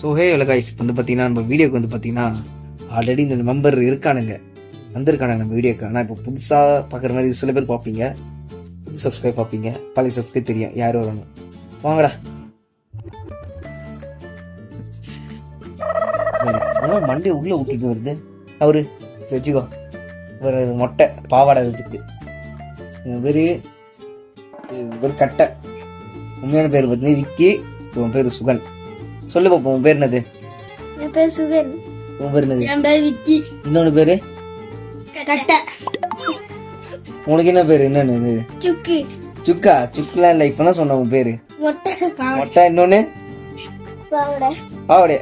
So hey guys இப்போ வந்து பார்த்தீங்கன்னா நம்ம வீடியோக்கு வந்து பார்த்தீங்கன்னா ஆல்ரெடி இந்த மெம்பர் இருக்கானுங்க. வந்திருக்கானுங்க நம்ம வீடியோக்கு. ஆனால் இப்போ புதுசாக பார்க்குற மாதிரி சில பேர் பார்ப்பீங்க. புது சப்ஸ்கிரைப் பார்ப்பீங்க. பழைய சப்ஸ்கிரைப் தெரியும். யார் வரணும்? வாங்கடா. அதெல்லாம் மண்டே உள்ளே விட்டுட்டு வருது. அவரு வச்சுக்கோ ஒரு மொட்டை பாவாடை இருக்குது இவர் ஒரு கட்டை. உண்மையான பேர் பார்த்தீங்கன்னா விக்கி. உன் பேர் சுகன். சொல்லு பாப்போம் உன் பேர் என்னது? என் பேர் சுகன். உன் பேர் என்னது? என் பேர் விக்கி. இன்னொன்று பேர்? கட்டை. உனக்கு என்ன பேர்? என்னன்னு? சுக்கி. சுக்கா? சுக்குலாம் இல்லை இப்போ தான் சொன்ன உன் பேர்? மொட்டை. மொட்டை இன்னொன்று பாவடை.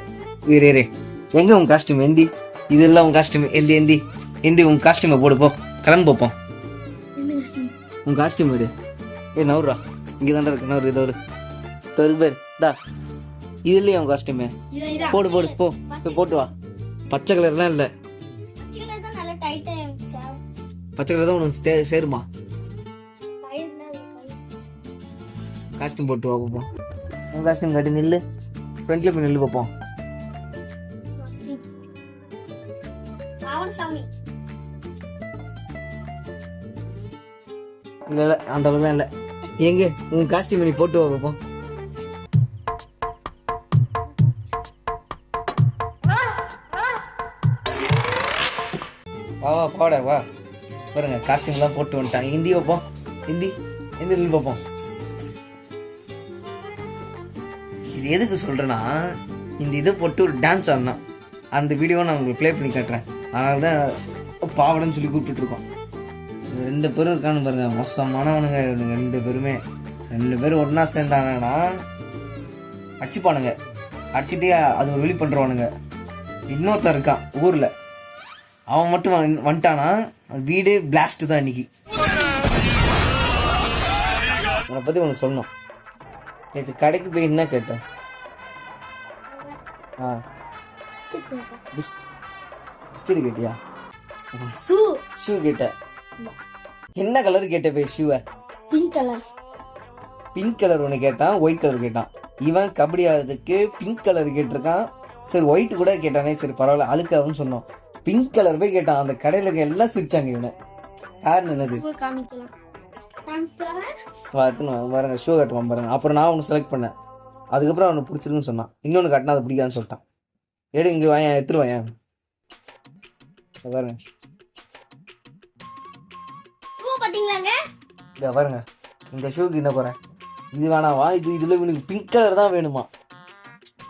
இரு இரு. எங்க உன் காஸ்டியூம் எந்தி இதெல்லாம் உன் காஸ்டியூம் எந்தி எந்தி எந்தி உன் காஸ்டியூமை போடு போ. கிளம்பு பார்ப்போம் உன் காஸ்டியூம் எடு. ஏ நவுறா இங்கே தாண்டா இருக்கு. நவுறு இதோ ஒரு. தொரு பேர். தா. இது இல்லையா உன் காஸ்டியூமே போடு போடு போ. போய் போட்டு வா. பச்சை கலர்லாம் இல்லை. சின்ன தான் டைட்டா பச்சை கலர் தான் உனக்கு சேருமா. காஸ்டியூம் போட்டு வா பார்ப்போம் உன் காஸ்டியூம் கட்டி நில்லு. ஃப்ரண்ட்ல போய் நில்லு பார்ப்போம் இல்லை இல்லை அந்த அளவுலாம் இல்லை. எங்க? உன் காஸ்டியூம் நீ போட்டு வா பார்ப்போம் வா வா பாட வா. பாருங்க காஸ்டியூம்லாம் போட்டு வந்துட்டான் ஹிந்தி பார்ப்போம் ஹிந்தி ஹிந்தி பார்ப்போம் இது எதுக்கு சொல்கிறேன்னா இந்த இதை போட்டு ஒரு டான்ஸ் ஆடணும். அந்த வீடியோவை நான் உங்களுக்கு ப்ளே பண்ணி காட்டுறேன். அதனால தான் பாவடன்னு சொல்லி கூப்பிட்டுருக்கோம் ரெண்டு பேரும் இருக்கான்னு பாருங்க. மோசமானவனுங்க இவனுங்க ரெண்டு பேருமே. ரெண்டு பேரும் ஒன்றா சேர்ந்தாங்கன்னா அடிச்சுப்பானுங்க. அடிச்சுட்டு அது வெளி பண்ணுறவானுங்க இன்னொருத்தன் இருக்கான் ஊரில். அவன் மட்டும் வந்து- வந்துட்டானா? வீடு பிளாஸ்ட் தான் இன்னைக்கு. உன்னை பற்றி ஒன்று சொல்லணும். நேற்று கடைக்கு போய் என்ன கேட்டேன்? ஆ. பிஸ் பிஸ்கெட் கேட்டியா? சூ ஷூ கேட்ட என்ன கலர் கேட்ட போய் ஷூவை பிங்க் கலர். பிங்க் கலர் ஒன்று கேட்டான் ஒயிட் கலர் கேட்டான். இவன் கபடி ஆடுறதுக்கு பிங்க் கலர் கேட்டிருக்கான். சரி ஒயிட் கூட கேட்டானே சரி பரவாயில்ல அழுக்காதுன்னு சொன்னோம். பிங்க் கலர் போய் கேட்டான். அந்த கடையில் எல்லாம் சிரிச்சாங்க இவனை. காரணம் என்னது? பாருங்க ஷூ கட்டுவான் பாருங்க அப்புறம் நான் ஒன்று செலக்ட் பண்ணேன். அதுக்கப்புறம் அவனுக்கு பிடிச்சிருக்குன்னு சொன்னான். இன்னொன்று கட்டினா அது பிடிக்காதுன்னு சொல்லிட்டான். எடு இங்கே வாயன் எடுத்துட்டு வாயன் பாருங்க. இதை பாருங்க. இந்த ஷூக்கு என்ன போகிறேன் இது வேணாவா இது இதில் இவனுக்கு பிங்க் கலர் தான் வேணுமா?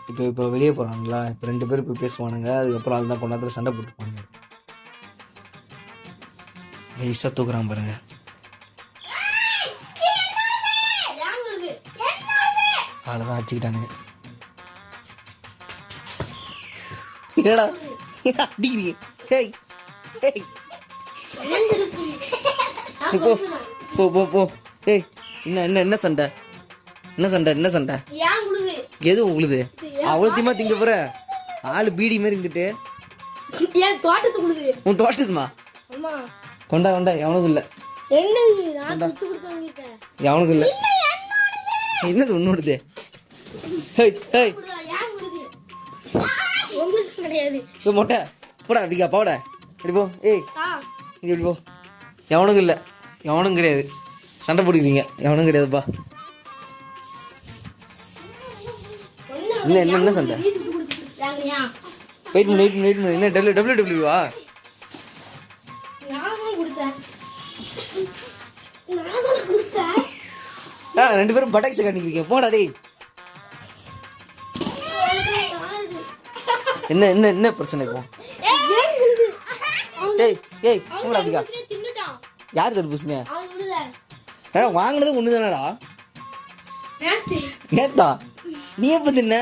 இப்போ இப்போ வெளியே போகிறாங்களா இப்போ ரெண்டு பேரும் போய் பேசுவானுங்க. அதுக்கப்புறம் அதுதான் கொண்டாந்து சண்டை போட்டுப்பானுங்க நைஸாக தூக்குறான் பாருங்க. அவ்வளோதான் அடிச்சுக்கிட்டானுங்க. என்னடா? அடிக்கிறீங்க? ஹேய் ஹேய் போ போ போ போ. ஏய் என்ன என்ன என்ன சண்டை? என்ன சண்டை என்ன சண்டை? ஏன் உழுது எது உங்களுது? அவ்வளோத்தையுமா திங்க போற? ஆளு பீடி மாதிரி இருந்துட்டு. உன் தோட்டத்துமா கொண்டா கொண்டா எவனுக்கும் இல்லை. எவனுக்கும் இல்லை. என்னது உன்னோடுது? Hey hey. இது மொட்டை. போடா அப்படிக்கா போட. இப்படி போ. ஏய். இங்க இப்படி போ. எவனுக்கும் இல்லை. எவனும் கிடையாது. சண்டை போட்டுக்கிறீங்க. எவனும் கிடையாதுப்பா என்ன என்ன என்ன சண்டை? வெயிட் பண்ணி வெயிட் பண்ணி வெயிட் பண்ணி என்ன டபிள்யூ டபிள்யூ டபிள்யூவா ஆ ரெண்டு பேரும் பட்டாக்ஸ் காட்டிக்கிறீங்க போடா டேய். என்ன என்ன என்ன பிரச்சனை ஏன் உழுது ஏய் அப்படிக்கா தின்னுட்டான். யார் உழுத ஏடா வாங்கினது ஒன்று தானடா நேத்து. நீ எப்போ தின்ன?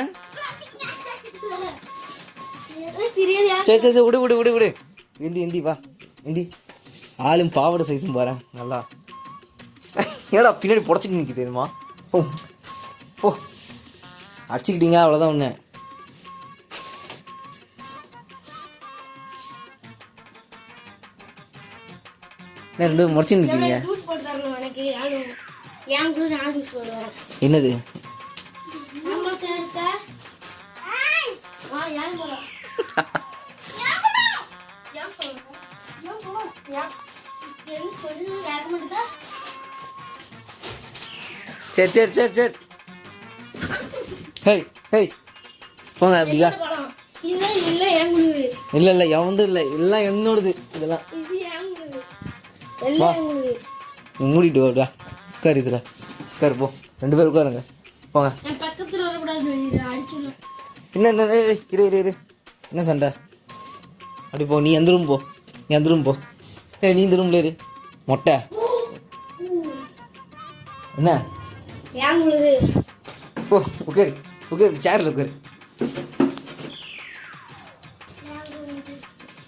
சரி சரி சரி விடு விடு விடு விடு. இந்தி இந்தி வா. இந்தி. ஆளும் பாவாடை சைஸும் பாரு நல்லா. ஏடா பின்னாடி புடச்சிட்டு நிற்க தெரியுமா? ஓ ஓ. அடிச்சுக்கிட்டீங்க அவ்வளோதான் ஒன்று ரெண்டு முறைச்சு நிற்கிறீங்க ஜூஸ் போட்டு சரி சரி சரி சரி. Hey hey. போங்க அப்படியா இல்லை இல்லை எவந்து இல்லை எல்லாம் என்னோடது இதெல்லாம். நீ மூடிட்டு வாடா உட்காரு இதுல. உட்காரு போ. ரெண்டு பேரும் உட்காருங்க. போங்க. என்ன என்ன இரு இரு இரு. என்ன சண்டை? அப்படி போ. நீ எந்த ரூம் போ. நீ எந்த ரூம் போ. ஏய் நீ இந்த ரூம்ல இரு. மொட்டை. என்ன? போ உட்காரு உட்காரு சேரில் உட்காரு.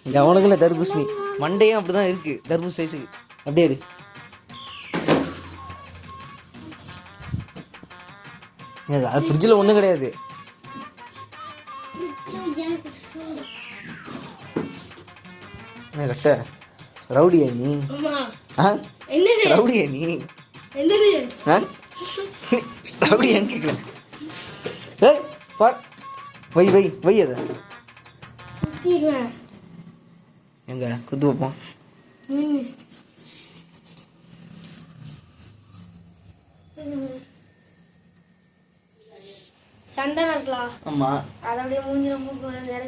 இங்கே அவனுக்குள்ள தர்பூசணி. மண்டையும் அப்படி தான் இருக்குது தர்பூஸ் சைஸுக்கு அப்படியே இரு. அது ஃப்ரிட்ஜில் ஒன்றும் கிடையாது. கட்ட ரவுடியா நீ? ஆ? ரவுடியா நீ? என்னது? ஆ ரவுடியான்னு கேட்குறேன் ஏய் பார். வை வை வை அதை. எங்க? குத்து வைப்போம். சந்தனம் இருக்கலாம் ஆமாம் அதை அப்படியே மூஞ்சில மூக்கு நேரம்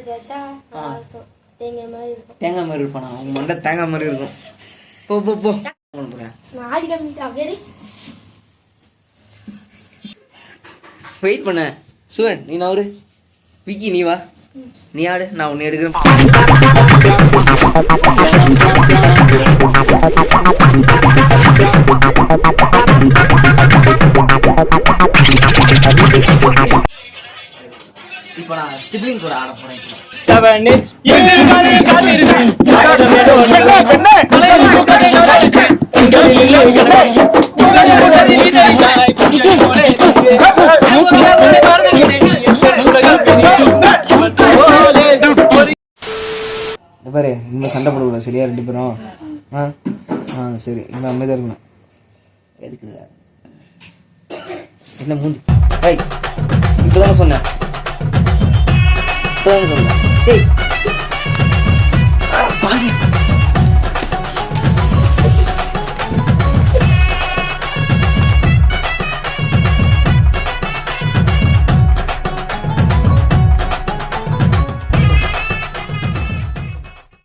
இருக்கும். தேங்காய் மாதிரி இருக்கும். தேங்காய் மாதிரி இருப்பானா? உங்க மண்டை தேங்காய் மாதிரி இருக்கும். போ போ போ. நான் ஆதி கம்மிட்டா வெரி வெயிட் பண்ண. சுவன் நீ நவரு விக்கி நீ வா. நீ ஆடு நான் உன்னை எடுக்கிறேன். இப்போ நான் ஸ்டிப்லிங் கூட ஆட போறேன். சண்டை போடக்கூடாது சரியா ரெண்டு பேரும்? ஆ? ஆ சரி. இன்னும் அமைதியாக இருக்கணும். இருக்குதா என்ன மூஞ்சி? ஐய் இப்போ தானே சொன்னேன். இப்போ தானே சொன்னேன். ஏய்